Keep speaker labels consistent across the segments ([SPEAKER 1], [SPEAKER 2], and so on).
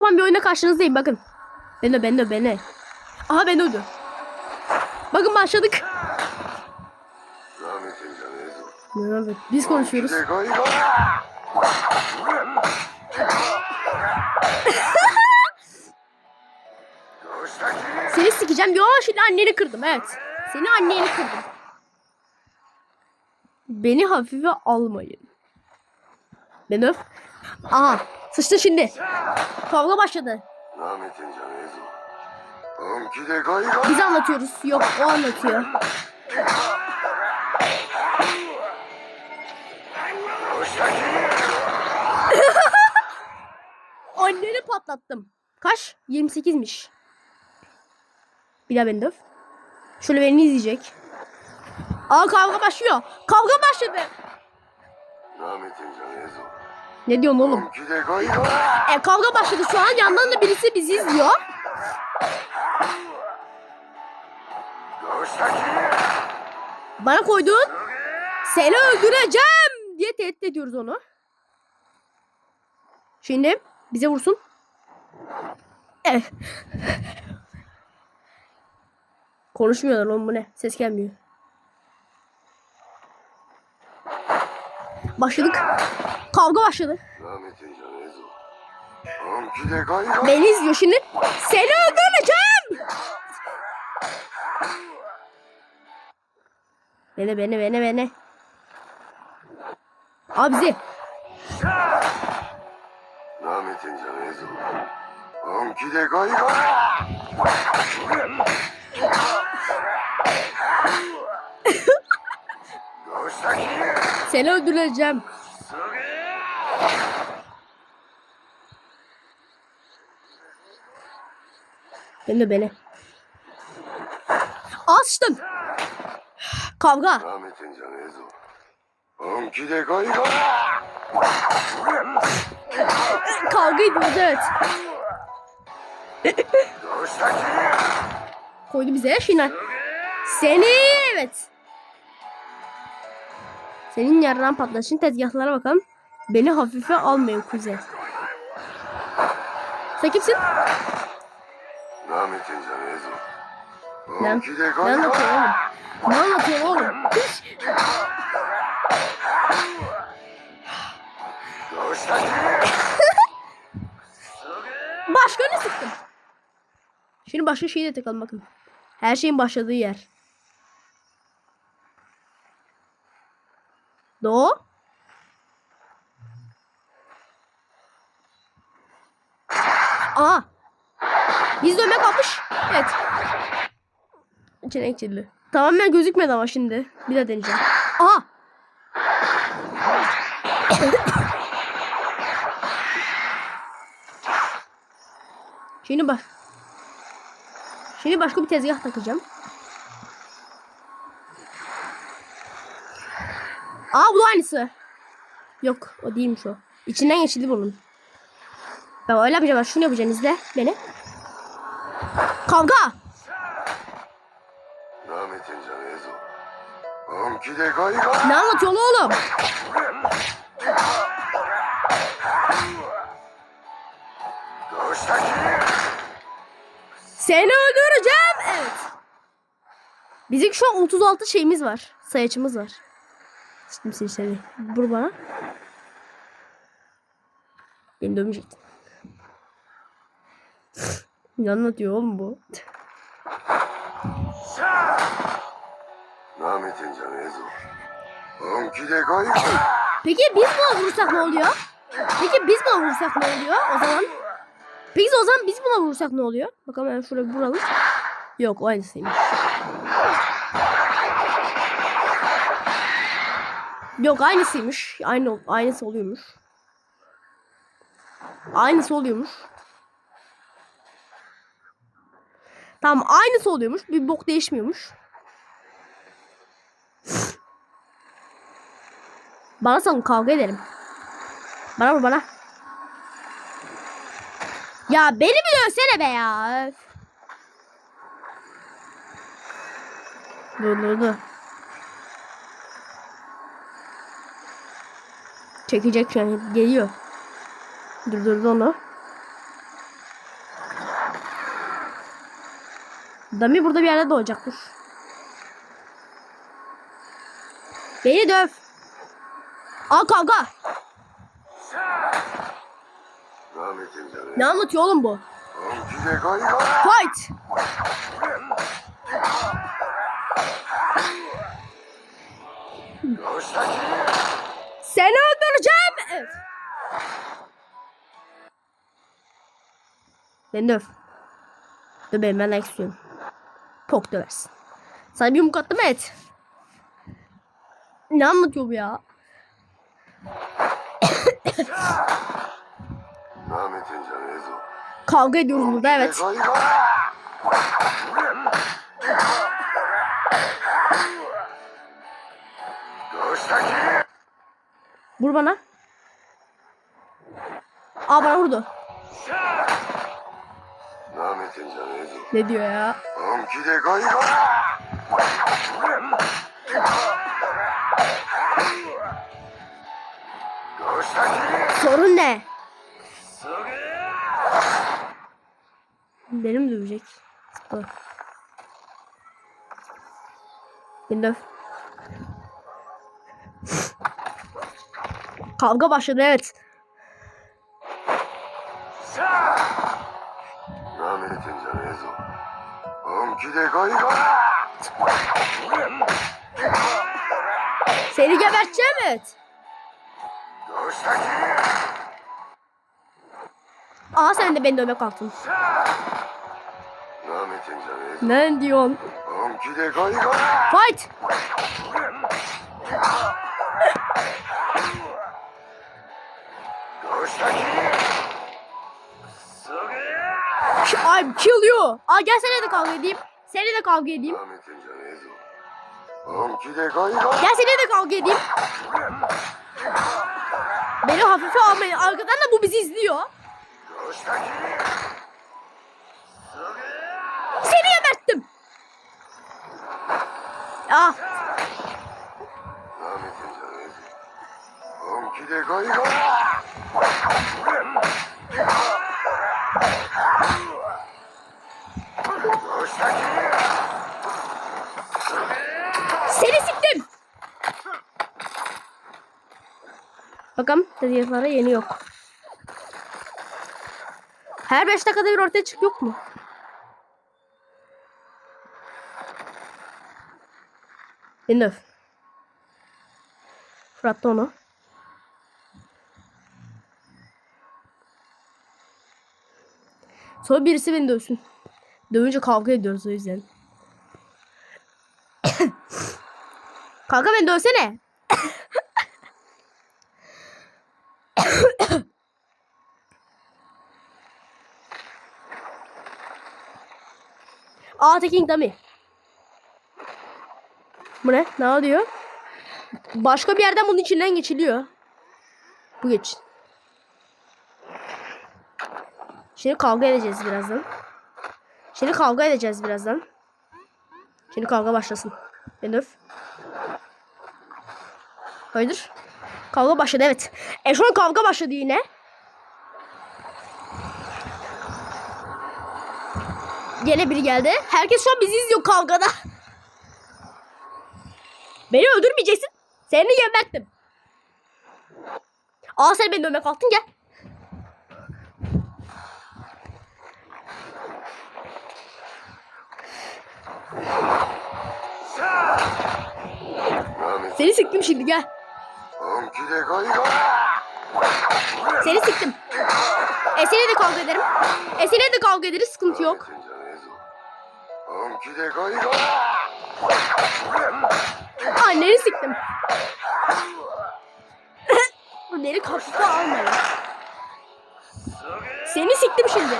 [SPEAKER 1] Tamam bir oyuna karşınızdayım bakın. Beni beni beni. Aha ben öldü. Bakın başladık. Evet, biz konuşuyoruz. Seni sikeceğim. Yo şimdi anneni kırdım evet. Seni anneni kırdım. Beni hafife almayın. Ben öf. Aha Sıçtı şimdi. Kavga başladı. Biz anlatıyoruz. Yok o anlatıyor. Anneni patlattım. Kaç? 28'miş. Bir daha beni döv. Şöyle beni izleyecek. Aa kavga başlıyor. Kavga başladı.
[SPEAKER 2] Rahmetin canı
[SPEAKER 1] ne diyorsun oğlum? E kavga başladı şu an. Yandan da birisi bizi izliyor. Bana koydun. Seni öldüreceğim diye tehdit ediyoruz onu. Şimdi bize vursun. Evet. Konuşmuyorlar oğlum bu ne? Ses gelmiyor. Başladık. Kavga başladı. Beni izliyor şimdi. Seni öldüreceğim. Beni beni beni beni.
[SPEAKER 2] Abzi.
[SPEAKER 1] Seni öldüreceğim. Hem de beni. Açtım. Kavga. Kavga ediyoruz evet. Koydu bize ya Şinan. Seni evet. Senin yardan patlaşın tezgahlara bakalım. Beni hafife almayın kuzey. Sen kimsin?
[SPEAKER 2] Ben,
[SPEAKER 1] ben
[SPEAKER 2] anlatıyorum
[SPEAKER 1] oğlum. Ne anlatıyorsun oğlum? Başka ne sıktım? Şimdi başka şeyi de takalım bakın. Her şeyin başladığı yer. Doğu. Aa. Biz dönme kalmış. Evet. İçine kirli. Tamamen gözükmedi ama şimdi. Bir daha deneyeceğim. Aa. Şimdi bak. Şimdi başka bir tezgah takacağım. Aa bu da aynısı. Yok o değilmiş o. İçinden yeşili bulun. Ben öyle yapacağım. Şunu yapacağım izle beni.
[SPEAKER 2] Kanka.
[SPEAKER 1] Ne anlatıyor oğlum? Seni öldüreceğim. Evet. Bizim şu an 36 şeyimiz var. Sayaçımız var. Kimsin seni? Vur bana. Beni dövmeyecektin. ne anlatıyor oğlum bu? Peki biz buna vurursak ne oluyor? Peki biz buna vurursak ne oluyor o zaman? Peki o zaman biz buna vurursak ne oluyor? Bakalım hemen şuraya vuralım. Yok o aynısıymış. Yok aynısıymış. Aynı aynısı oluyormuş. Aynısı oluyormuş. Tamam aynısı oluyormuş. Bir bok değişmiyormuş. Bana salın kavga edelim. Bana vur bana. Ya beni bir dövsene be ya. Dur dur dur. çekecek yani geliyor. Durdurdu onu. Dami burada bir yerde doğacakmış. Beni döv. Al kavga. Ne anlatıyor oğlum bu? Fight. Sen öldün vuracağım. Evet. Ben döv. Döv ben, ben like istiyorum. Pok döversin. Sana bir yumruk attım et. Ne anlatıyor bu ya? Kavga ediyoruz burada evet. Vur bana. Aa bana vurdu. Ne diyor ya? Sorun ne? Benim dövecek. Beni döv. Kavga başladı evet. Seni geberteceğim
[SPEAKER 2] et.
[SPEAKER 1] Aha sen de beni dövmek kalktın. Ne diyorsun? Fight! I'm kill you. Aa gel seni de kavga edeyim. Seni de kavga edeyim. Gel seni de kavga edeyim. Beni hafife almayın. Arkadan da bu bizi izliyor. Seni geberttim. Ah seni siktim. Bakalım tezgahlara yeni yok. Her 5 dakikada bir ortaya çık yok mu? Döv. Fırlattı onu. Sonra birisi beni dövsün. Dövünce kavga ediyoruz o yüzden. Kanka beni dövsene. Aa Teking Dummy. Bu ne? Ne oluyor? Başka bir yerden bunun içinden geçiliyor. Bu geç. Şimdi kavga edeceğiz birazdan. Şimdi kavga edeceğiz birazdan. Şimdi kavga başlasın. Beni öf. Hayırdır? Kavga başladı evet. E şu an kavga başladı yine. Yine biri geldi. Herkes şu an bizi izliyor kavgada. Beni öldürmeyeceksin. Seni geberttim. Aa sen beni dövmek kalktın gel. Seni sıktım şimdi gel. Seni sıktım. Esen'e de kavga ederim. Esen'e de kavga ederiz sıkıntı yok. Anneni sıktım. Bunları karşıda almayın. Seni siktim şimdi.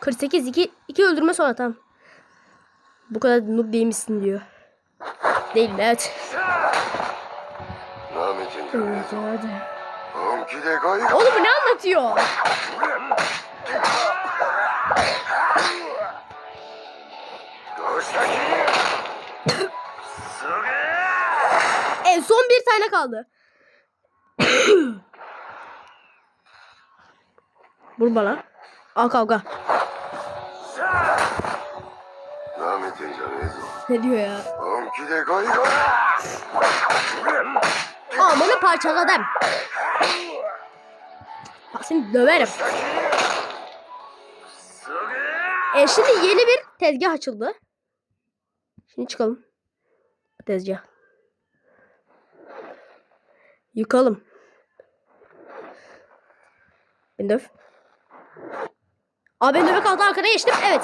[SPEAKER 1] 48 2 2 öldürme sonra tamam. Bu kadar noob değil misin diyor. Değil evet. Evet hadi. Oğlum bu ne anlatıyor? en son bir tane kaldı. Vurma lan. Al kavga. Ne diyor ya? Amanı parçaladım. Bak seni döverim. E şimdi yeni bir tezgah açıldı. Şimdi çıkalım. Tezgah. Yıkalım. Beni döv. Abi ben döve kaldı arkada geçtim. Evet.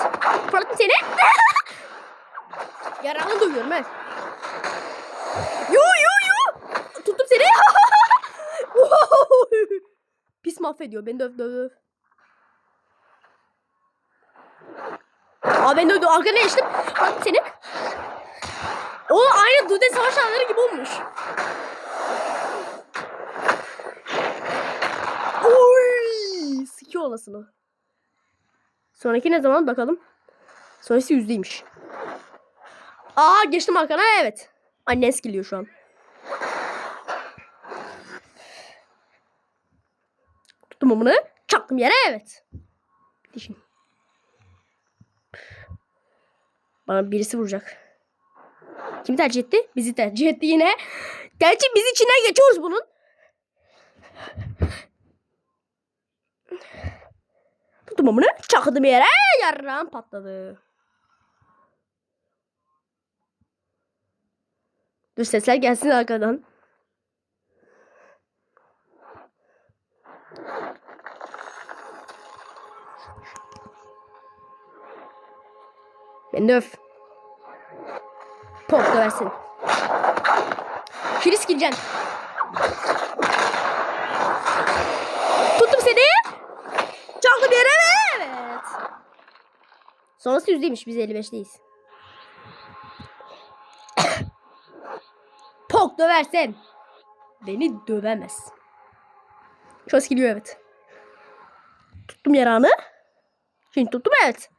[SPEAKER 1] Fırlattım seni. Yarağını dövüyorum evet. Yo yo yo. Tuttum seni. Pis mahvediyor. Beni döv döv döv. Aa ben dövdüm. Arkana geçtim. Bak seni. O aynı Dude savaş alanları gibi olmuş. Oy! Sikiyor olasını. Sonraki ne zaman bakalım. Sonrası yüzdeymiş. Aa geçtim arkana evet. Annen skiliyor şu an. Tuttum bunu. Çaktım yere evet. Dişim. Bana birisi vuracak. Kim tercih etti? Bizi tercih etti yine. Gerçi biz içinden geçiyoruz bunun. Tuttum bunu. Çaktım yere. Yarrağım patladı. Dur sesler gelsin arkadan. Beni döv. Pop döversin. Kriz gireceksin. Tuttum seni. Çaktım yere mi? Evet. Sonrası yüzdeymiş. Biz 55'teyiz. Pok döversen. Beni dövemez. Şurası geliyor evet. Tuttum yarağını. Şimdi tuttum evet.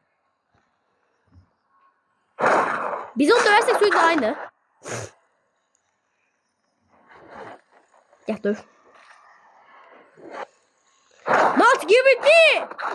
[SPEAKER 1] Biz onu döversek sürekli aynı. Gel döv. Not give it me.